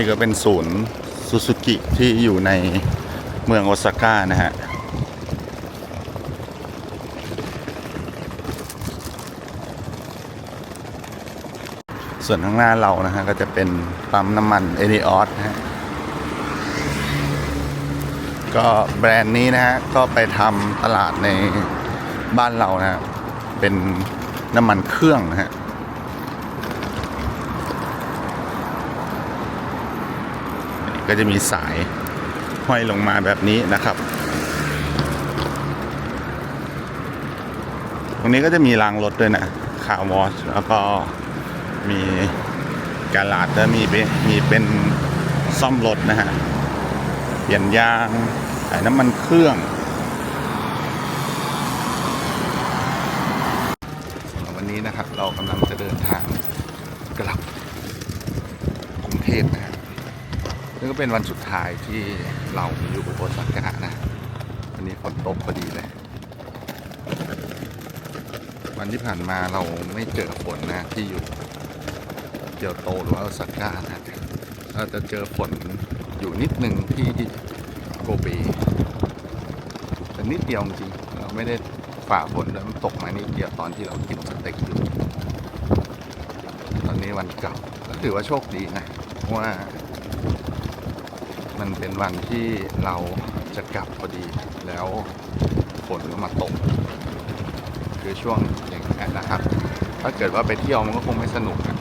นี่ก็เป็นศูนย์ซูซูกิที่อยู่ในเมืองโอซาก้านะฮะส่วนข้างหน้าเรานะฮะก็จะเป็นปั๊มน้ำมันเอริออสนะฮะก็แบรนด์นี้นะฮะก็ไปทำตลาดในบ้านเรานะฮะเป็นน้ำมันเครื่องนะฮะ ก็จะมีสายห้อยลงมาแบบนี้นะครับ ตรงนี้ก็จะมีรางรถด้วยนะคาร์วอชแล้วก็มีกาลาดแล้วมีเป็นมีเป็นซ่อมรถนะฮะเปลี่ยนยางขายน้ำมันเครื่องวันนี้นะครับเรากำลังจะเดินทางกลับกรุงเทพนะฮะ นี่ก็เป็นวันสุดท้ายที่เราอยู่โอซาก้านะ วันนี้ฝนตกพอดีเลย วันที่ผ่านมาเราไม่เจอฝนนะที่อยู่เกียวโตหรือว่าโอซาก้านะเราจะเจอฝนอยู่นิดหนึ่งที่โกเบแต่นิดเดียวจริงเราไม่ได้ฝ่าฝนแล้วมันตกมานิดเดียวตอนที่เรากินสเต็กอยู่ ตอนนี้วันเกลับก็ถือว่าโชคดีนะ เพราะว่า มันเป็นวันที่เราจะกลับพอดีแล้วฝนก็มาตก คือช่วงอย่างนี้นะครับ ถ้าเกิดว่าไปเที่ยวมันก็คงไม่สนุกนะ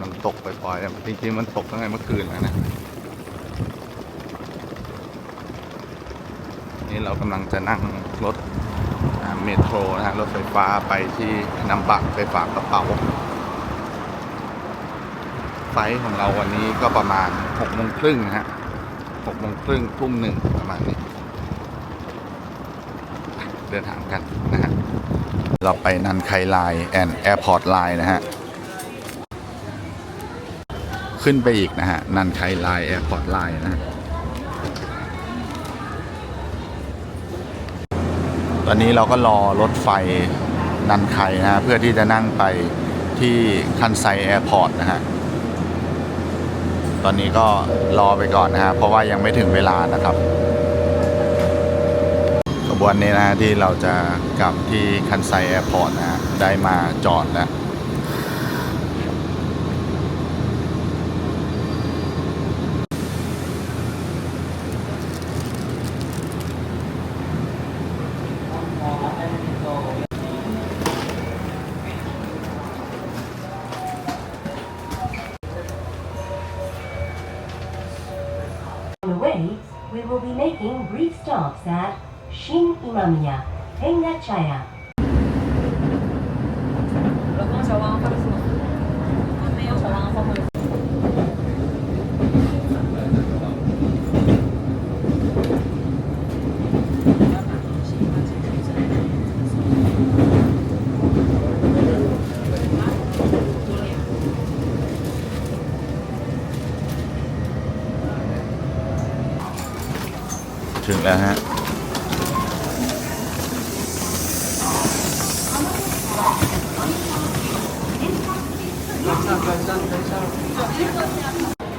มันตกปล่อยๆจริงๆมันตกตั้งแต่เมื่อคืนแล้วนะนี่เรากำลังจะนั่งรถ เมโทรนะฮะรถไฟฟ้าไปที่นำบัตรไปฝากกระเป๋า ไฟล์ของเราวันนี้ก็ประมาณหกโมงครึ่งนะฮะหกโมงครึ่งทุ่มหนึ่งประมาณนี้ เดินทางกันนะฮะเราไปนันไคไลน์แอนแอร์พอร์ตไลน์นะฮะขึ้นไปอีกนะฮะนันไคไลน์แอร์พอร์ตไลน์นะฮะ ตอนนี้เราก็รอรถไฟนันไคนะเพื่อที่จะนั่งไปที่คันไซแอร์พอร์ตนะฮะ ตอนนี้ก็รอไปก่อนนะฮะ เพราะว่ายังไม่ถึงเวลานะครับขบวนนี้นะฮะที่เราจะกลับที่คันไซแอร์พอร์ตนะฮะ ได้มาจอดแล้ว On the way, we will be making brief stops at Shin Imamiya, Hengachaya. Logo ang sawang แล้วฮะ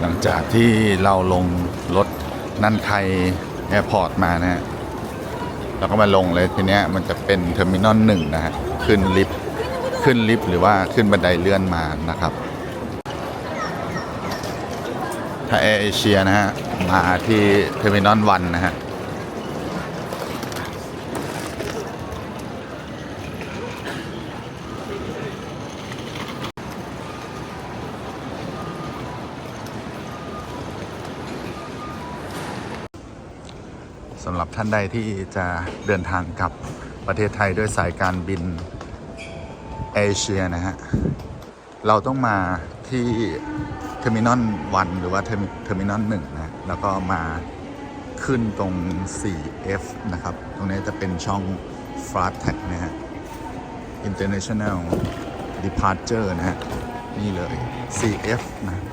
หลังจากที่เราลงรถนันไคแอร์พอร์ตมานะฮะเราก็มาลงเลยทีเนี้ยมันจะเป็นเทอร์มินอลหนึ่งนะฮะขึ้นลิฟต์ขึ้นลิฟต์หรือว่าขึ้นบันไดเลื่อนมานะครับ ถ้าแอร์เอเชียนะฮะมาที่เทอร์มินอลวันนะฮะ สำหรับท่านใดที่จะเดินทางกลับประเทศไทยด้วยสายการบินเอเชียนะฮะ เราต้องมาที่เทอร์มินอลวันหรือว่าเทอร์มินอลหนึ่งนะ แล้วก็มาขึ้นตรง 4F นะครับ ตรงนี้จะเป็นช่อง Fast Tag นะฮะ International Departure นะฮะ นี่เลย 4F นะ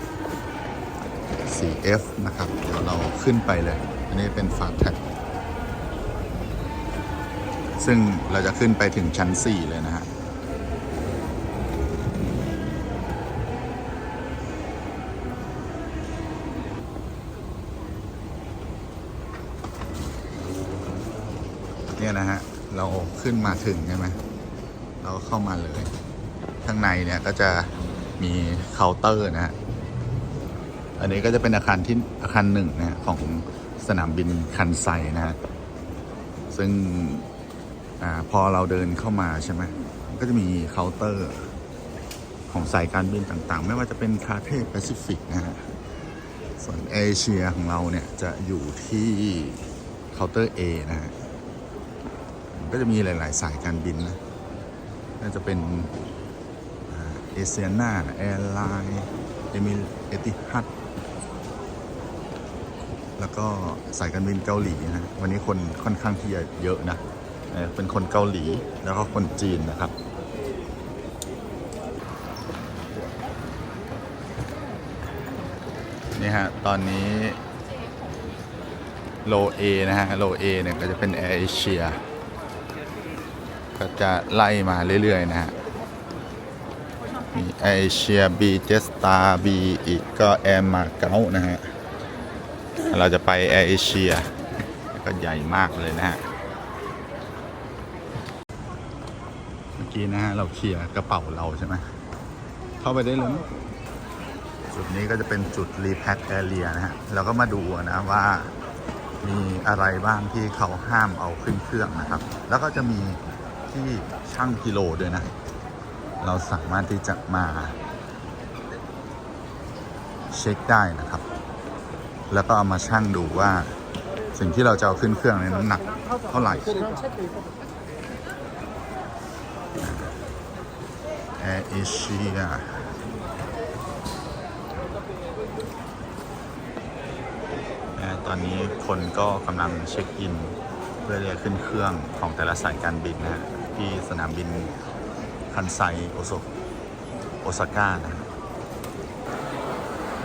4F นะครับ เดี๋ยวเราขึ้นไปเลย อันนี้เป็น Fast Tag ซึ่งเราจะขึ้นไปถึงชั้น 4 เลยนะฮะเนี่ยนะฮะ เราขึ้นมาถึงใช่ไหมเราก็เข้ามาเลย ข้างในเนี่ยก็จะมีเคาน์เตอร์นะฮะ อันนี้ก็จะเป็นอาคารที่อาคารหนึ่งนะฮะของสนามบินคันไซนะฮะ ซึ่ง อาพอเราเดินเข้ามาใช่ไหมก็จะมีเคาน์เตอร์ของสายการบินต่างๆ ไม่ว่าจะเป็นคาเทแปซิฟิกนะฮะส่วนเอเชียของเราเนี่ยจะอยู่ที่เคาน์เตอร์ A นะฮะก็จะมีหลาย ๆ สายการบินนะน่าจะเป็นเอเชียนาแอร์ไลน์เอมิเอติฮัดแล้วก็สายการบินเกาหลีนะวันนี้คนค่อนข้างที่จะเยอะนะ เอ่อเป็นคนเกาหลีแล้วก็คนจีนนะครับ นี่ฮะ ตอนนี้โลเอนะฮะโลเอเนี่ยก็จะเป็นแอร์เอเชียก็จะไล่มาเรื่อย ๆ นะฮะ มีแอร์เอเชียบีเจสตาบีอีกก็แอร์มาเก๊านะฮะ เราจะไปแอร์เอเชียก็ใหญ่มากเลยนะฮะ มื่อกี้นะฮะเราเคลียร์กระเป๋าเราใช่ไหมเข้าไปได้เลยจุดนี้ก็จะเป็นจุดรีแพ็คแอเรียนะฮะเราก็มาดูนะว่ามีอะไรบ้างที่เขาห้ามเอาขึ้นเครื่องนะครับ แล้วก็จะมีที่ช่างกิโลด้วยนะ เราสามารถที่จะมาเช็คได้นะครับ แล้วก็เอามาชั่งดูว่าสิ่งที่เราจะเอาขึ้นเครื่องในน้ำหนักเท่าไหร่แอ ร์เอเชียตอนนี้คนก็กำลังเช็คอิน เพื่อที่จะขึ้นเครื่องของแต่ละสายการบินนะฮะที่สนามบินคันไซโอโซโอซาก้านะฮะ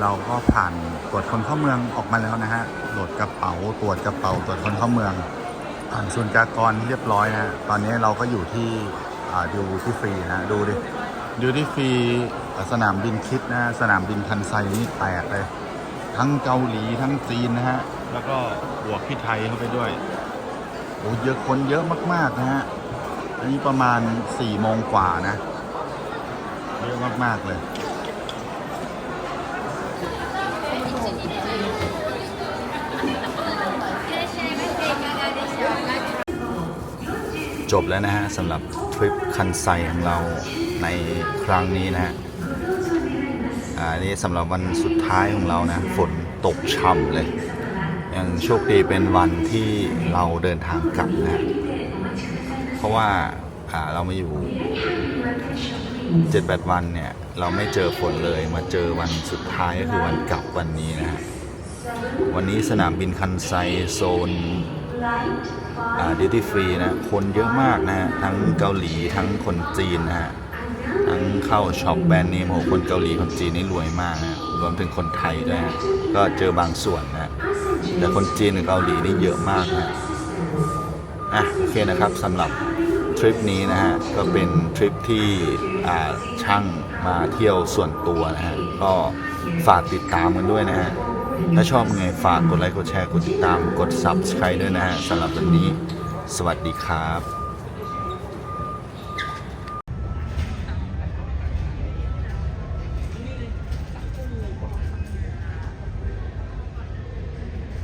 เราก็ผ่านตรวจคนเข้าเมืองออกมาแล้วนะฮะโหลดกระเป๋าตรวจกระเป๋าตรวจคนเข้าเมือง ผ่านศูนย์กากรเรียบร้อยนะฮะตอนนี้เราก็อยู่ที่ดูที่ฟรีนะดูดิ ดูที่ฟรีสนามบินคิดนะสนามบินคันไซนี่แตกเลย ทั้งเกาหลีทั้งจีนนะฮะ แล้วก็บวกพี่ไทยเข้าไปด้วยโอ้เยอะคนเยอะมากๆนะฮะ อันนี้ประมาณ4ี่โมงกว่านะ เยอะมาก ๆ เลยจบแล้วนะฮะสำหรับทริปคันไซของเรา ในครั้งนี้นะฮะอ่านี่สำหรับวันสุดท้ายของเรานะ ฝนตกช่ำเลย ยังโชคดีเป็นวันที่เราเดินทางกลับนะ เพราะว่าอ่าเรามาอยู่7-8วันเนี่ย เราไม่เจอฝนเลยมาเจอวันสุดท้ายก็คือวันกลับวันนี้นะฮะวันนี้สนามบินคันไซโซนดิวตี้ฟรีนะ คนเยอะมากนะฮะ ทั้งเกาหลีทั้งคนจีนนะฮะ ทั้งเข้าช็อปแบรนด์เนมโหคนเกาหลีคนจีนนี่รวยมากนะรวมถึงคนไทยด้วยนะก็เจอบางส่วนนะแต่คนจีนกับเกาหลีนี่เยอะมากนะอะโอเคนะครับสำหรับทริปนี้นะฮะก็เป็นทริปที่ช่างมาเที่ยวส่วนตัวนะฮะก็ฝากติดตามกันด้วยนะฮะถ้าชอบไงฝากกดไลค์กดแชร์กดติดตามกด subscribe ด้วยนะฮะสำหรับวันนี้ สวัสดีครับ